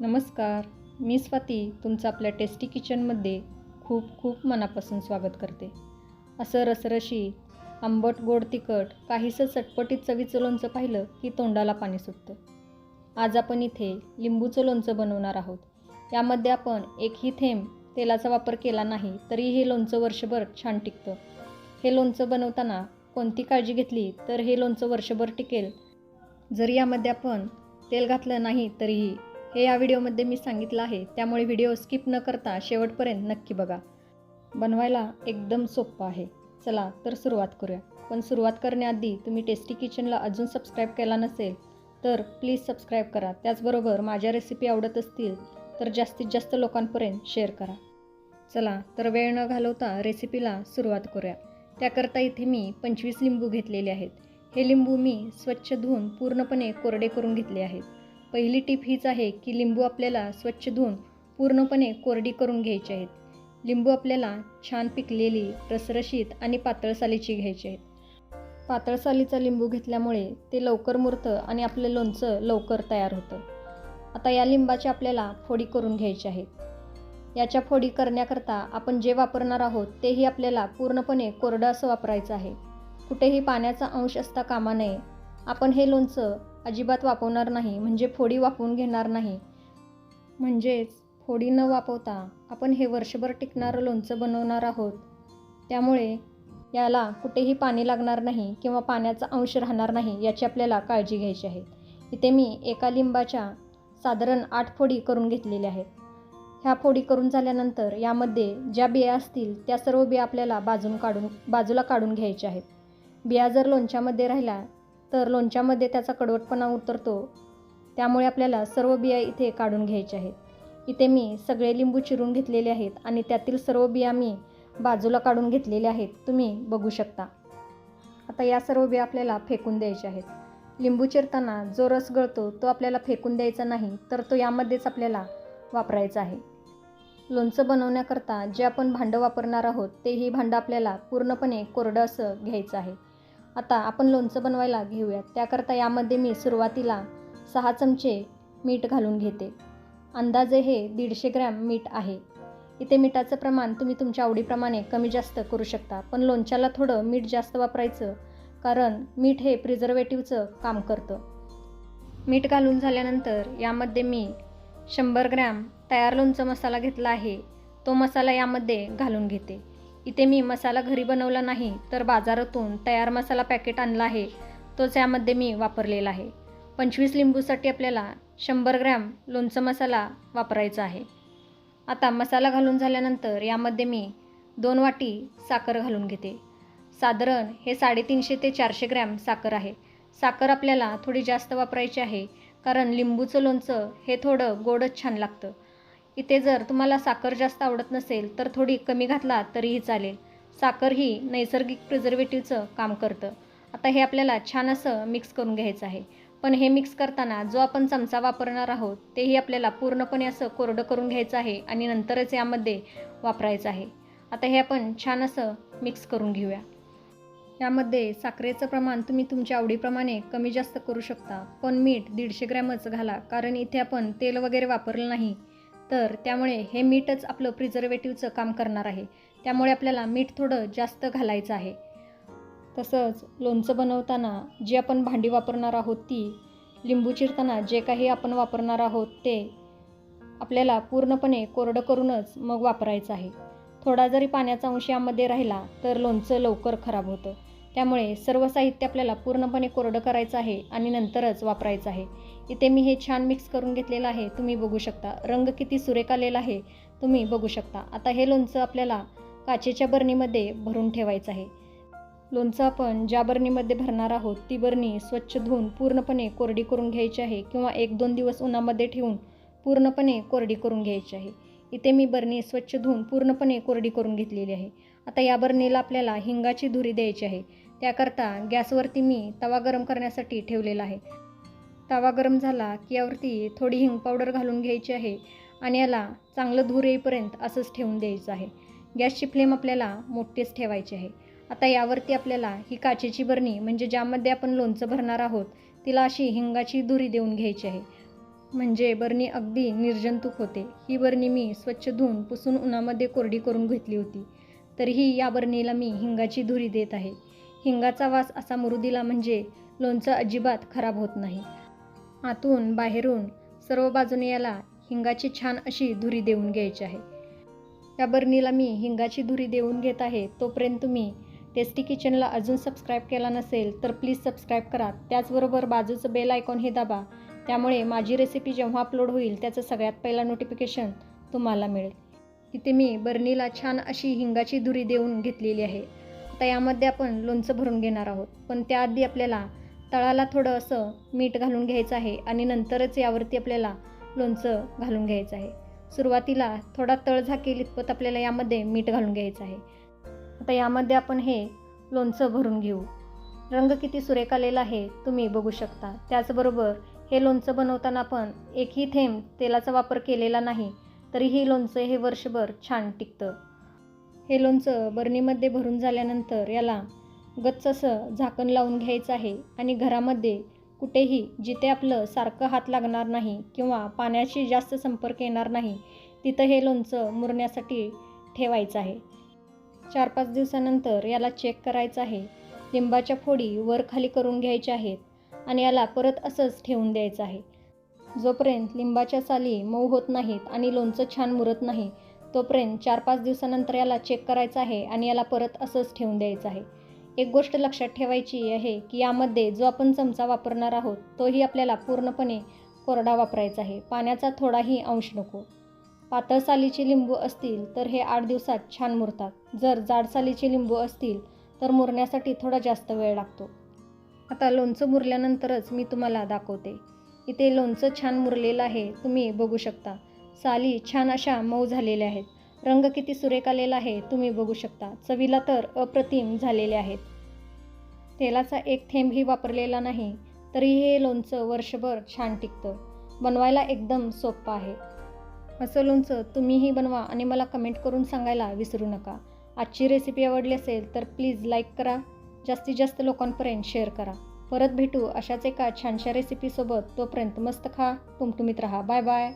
नमस्कार मी स्वाती तुमचं आपल्या टेस्टी किचनमध्ये खूप खूप मनापासून स्वागत करते. असं रसरशी आंबट गोड तिखट काहीसं चटपटीत चवीचं लोणचं पाहिलं की तोंडाला पाणी सुटतं. आज आपण इथे लिंबूचं लोणचं बनवणार आहोत. यामध्ये आपण एकही थेंब तेलाचा वापर केला नाही तरी हे लोणचं वर्षभर छान टिकतं. हे लोणचं बनवताना कोणती काळजी घेतली तर हे लोणचं वर्षभर टिकेल? जर यामध्ये आपण तेल घातलं नाही तरीही हे या व्हिडिओमध्ये मी सांगितलं आहे. त्यामुळे व्हिडिओ स्किप न करता शेवटपर्यंत नक्की बघा. बनवायला एकदम सोपं आहे. चला तर सुरुवात करूया. पण सुरुवात करण्याआधी तुम्ही टेस्टी किचनला अजून सबस्क्राईब केला नसेल तर प्लीज सबस्क्राईब करा. त्याचबरोबर माझ्या रेसिपी आवडत असतील तर जास्तीत जास्त लोकांपर्यंत शेअर करा. चला तर वेळ न घालवता रेसिपीला सुरुवात करूया. त्याकरता इथे मी पंचवीस लिंबू घेतलेले आहेत. हे लिंबू मी स्वच्छ धुवून पूर्णपणे कोरडे करून घेतले आहेत. पहिली टीप हीच आहे की लिंबू आपल्याला स्वच्छ धुवून पूर्णपणे कोरडी करून घ्यायची आहेत. लिंबू आपल्याला छान पिकलेली रसरशीत आणि पातळ सालीची घ्यायची आहेत. पातळ सालीचा लिंबू घेतल्यामुळे ते लवकर मुरतं आणि आपलं लोणचं लवकर तयार होतं. आता या लिंबाची आपल्याला फोडी करून घ्यायची आहेत. याच्या फोडी करण्याकरता आपण जे वापरणार आहोत तेही आपल्याला पूर्णपणे कोरडं असं वापरायचं आहे. कुठेही पाण्याचा अंश असता कामा नये. आपण हे लोणचं अजिबात वापरणार नाही म्हणजे फोडी वापरून घेणार नाही. म्हणजेच फोडी न वापरता आपण हे वर्षभर टिकणारं लोणचं बनवणार आहोत. त्यामुळे याला कुठेही पाणी लागणार नाही किंवा पाण्याचा अंश राहणार नाही याची आपल्याला काळजी घ्यायची आहे. इथे मी एका लिंबाच्या साधारण आठ फोडी करून घेतलेल्या आहेत. ह्या फोडी करून झाल्यानंतर यामध्ये ज्या बिया असतील त्या सर्व बिया आपल्याला बाजून काढून बाजूला काढून घ्यायच्या आहेत. बिया जर लोणच्यामध्ये राहिल्या तर लोणच्यामध्ये त्याचा कडवटपणा उतरतो. त्यामुळे आपल्याला सर्व बिया इथे काढून घ्यायच्या आहेत. इथे मी सगळे लिंबू चिरून घेतलेले आहेत आणि त्यातील सर्व बिया मी बाजूला काढून घेतलेल्या आहेत. तुम्ही बघू शकता. आता या सर्व बिया आपल्याला फेकून द्यायच्या आहेत. लिंबू चिरताना जो रस गळतो तो आपल्याला फेकून द्यायचा नाही तर तो यामध्येच आपल्याला वापरायचा आहे. लोणचं बनवण्याकरता जे आपण भांडं वापरणार आहोत तेही भांडं आपल्याला पूर्णपणे कोरडं असं घ्यायचं आहे. आता आपण लोणचं बनवायला घेऊयात. त्याकरता यामध्ये मी सुरुवातीला सहा चमचे मीठ घालून घेते. अंदाजे हे दीडशे ग्रॅम मीठ आहे. इथे मिठाचं प्रमाण तुम्ही तुमच्या आवडीप्रमाणे कमी जास्त करू शकता. पण लोणच्याला थोडं मीठ जास्त वापरायचं कारण मीठ हे प्रिझर्वेटिव्हचं काम करतं. मीठ घालून झाल्यानंतर यामध्ये मी शंभर ग्रॅम तयार लोणचं मसाला घेतला आहे. तो मसाला यामध्ये घालून घेते. इथे मी मसाला घरी बनवला नाही तर बाजारातून तयार मसाला पॅकेट आणला आहे. तोच यामध्ये मी वापरलेला आहे. पंचवीस लिंबूसाठी आपल्याला शंभर ग्रॅम लोणचं मसाला वापरायचा आहे. आता मसाला घालून झाल्यानंतर यामध्ये मी दोन वाटी साखर घालून घेते. साधारण हे साडेतीनशे ते चारशे ग्रॅम साखर आहे. साखर आपल्याला थोडी जास्त वापरायची आहे कारण लिंबूचं लोणचं हे थोडं गोडच छान लागतं. इथे जर तुम्हाला साखर जास्त आवडत नसेल तर थोडी कमी घातला तरीही चालेल. साखर ही नैसर्गिक प्रिझर्वेटिव्हचं काम करतं. आता हे आपल्याला छान असं मिक्स करून घ्यायचं आहे. पण हे मिक्स करताना जो आपण चमचा वापरणार आहोत तेही आपल्याला पूर्णपणे असं कोरडं करून घ्यायचं आहे आणि नंतरच यामध्ये वापरायचं आहे. आता हे आपण छान असं मिक्स करून घेऊया. यामध्ये साखरेचं प्रमाण तुम्ही तुमच्या आवडीप्रमाणे कमी जास्त करू शकता. पण मीठ दीडशे ग्रॅमच घाला कारण इथे आपण तेल वगैरे वापरलं नाही. तर त्यामुळे हे मीठच आपलं प्रिझर्वेटिव्हचं काम करणार आहे. त्यामुळे आपल्याला मीठ थोडं जास्त घालायचं आहे. तसंच लोणचं बनवताना जी आपण भांडी वापरणार आहोत ती लिंबू चिरताना जे काही आपण वापरणार आहोत ते आपल्याला पूर्णपणे कोरडं करूनच मग वापरायचं आहे. थोडा जरी पाण्याचा अंश यामध्ये राहिला तर लोणचं लवकर खराब होतं. त्यामुळे सर्व साहित्य आपल्याला पूर्णपणे कोरडं करायचं आहे आणि नंतरच वापरायचं आहे. इथे मी हे छान मिक्स करून घेतलेलं आहे. तुम्ही बघू शकता. रंग किती सुरेख आलेला आहे. तुम्ही बघू शकता. आता हे लोणचं आपल्याला काचेच्या बरणीमध्ये भरून ठेवायचं आहे. लोणचं आपण ज्या बरणीमध्ये भरणार आहोत ती बरणी स्वच्छ धुवून पूर्णपणे कोरडी करून घ्यायची आहे किंवा एक दोन दिवस उन्हामध्ये ठेवून पूर्णपणे कोरडी करून घ्यायची आहे. इथे मी बरणी स्वच्छ धुवून पूर्णपणे कोरडी करून घेतलेली आहे. आता या बरणीला आपल्याला हिंगाची धुरी द्यायची आहे. त्याकरता गॅसवरती मी तवा गरम करण्यासाठी ठेवलेला आहे. तवा गरम झाला की यावरती थोडी हिंग पावडर घालून घ्यायची आहे आणि याला चांगलं धूर येईपर्यंत असंच ठेवून द्यायचं आहे. गॅसची फ्लेम आपल्याला मोठीच ठेवायची आहे. आता यावरती आपल्याला ही काचेची बरणी म्हणजे ज्यामध्ये आपण लोणचं भरणार आहोत तिला अशी हिंगाची धुरी देऊन घ्यायची आहे. म्हणजे बरणी अगदी निर्जंतुक होते. ही बरणी मी स्वच्छ धुवून पुसून उन्हामध्ये कोरडी करून घेतली होती. तरीही या बरणीला मी हिंगाची धुरी देत आहे. हिंगाचा वास असा मृदीला म्हणजे लोणचं अजिबात खराब होत नाही. आतून बाहेरून सर्व बाजूने याला हिंगाची छान अशी धुरी देऊन घ्यायची आहे. या बरणीला मी हिंगाची धुरी देऊन घेत आहे. तोपर्यंत तुम्ही टेस्टी किचनला अजून सबस्क्राईब केला नसेल तर प्लीज सबस्क्राईब करा. त्याचबरोबर बाजूचं बेल आयकॉन हे दाबा. त्यामुळे माझी रेसिपी जेव्हा अपलोड होईल त्याचं सगळ्यात पहिला नोटिफिकेशन तुम्हाला मिळेल. इथे मी बरणीला छान अशी हिंगाची धुरी देऊन घेतलेली आहे. आता यामध्ये आपण लोणचं भरून घेणार आहोत. पण त्याआधी आपल्याला तळाला थोडं असं मीठ घालून घ्यायचं आहे आणि नंतरच यावरती आपल्याला लोणचं घालून घ्यायचं आहे. सुरुवातीला थोडा तळ झाकेल इतपत आपल्याला यामध्ये मीठ घालून घ्यायचं आहे. आता यामध्ये आपण हे लोणचं भरून घेऊ. रंग किती सुरेख आलेला आहे तुम्ही बघू शकता. त्याचबरोबर हे लोणचं बनवताना आपण एकही थेंब तेलाचा वापर केलेला नाही तरीही लोणचं हे वर्षभर छान टिकतं. हे लोणचं बरणीमध्ये भरून झाल्यानंतर याला गच्च असं झाकण लावून घ्यायचं आहे आणि घरामध्ये कुठेही जिथे आपलं सारखं हात लागणार नाही किंवा पाण्याशी जास्त संपर्क येणार नाही तिथं हे लोणचं मुरण्यासाठी ठेवायचं आहे. चार पाच दिवसानंतर याला चेक करायचं आहे. लिंबाच्या फोडी वर खाली करून घ्यायच्या आहेत आणि याला परत असंच ठेवून द्यायचं आहे. जोपर्यंत लिंबाच्या साली मऊ होत नाहीत आणि लोणचं छान मुरत नाही तोपर्यंत चार पाच दिवसानंतर याला चेक करायचं आहे आणि याला परत असंच ठेवून द्यायचं आहे. एक गोष्ट लक्षात ठेवायची आहे की यामध्ये जो आपण चमचा वापरणार आहोत तोही आपल्याला पूर्णपणे कोरडा वापरायचा आहे. पाण्याचा थोडाही अंश नको. पातळ सालीचे लिंबू असतील तर हे आठ दिवसात छान मुरतात. जर जाड सालीचे लिंबू असतील तर मुरण्यासाठी थोडा जास्त वेळ लागतो. आता लोणचं मुरल्यानंतरच मी तुम्हाला दाखवते. इथे लोणचं छान मुरलेलं आहे तुम्ही बघू शकता. साली छान अशा मऊ झालेल्या आहेत. रंग किती सुरेख आलेला आहे तुम्ही बघू शकता. चवीला तर अप्रतिम झालेले आहेत. तेलाचा एक थेंबही वापरलेला नाही तरी हे लोणचं वर्षभर छान टिकतं. बनवायला एकदम सोपं आहे. असं लोणचं तुम्हीही बनवा आणि मला कमेंट करून सांगायला विसरू नका. आजची रेसिपी आवडली असेल तर प्लीज लाईक करा. जास्तीत जास्त लोकांपर्यंत शेअर करा. परत भेटू अशाच एका छानशा रेसिपीसोबत तोपर्यंत मस्त खा. टुमटुमीत राहा. Bye bye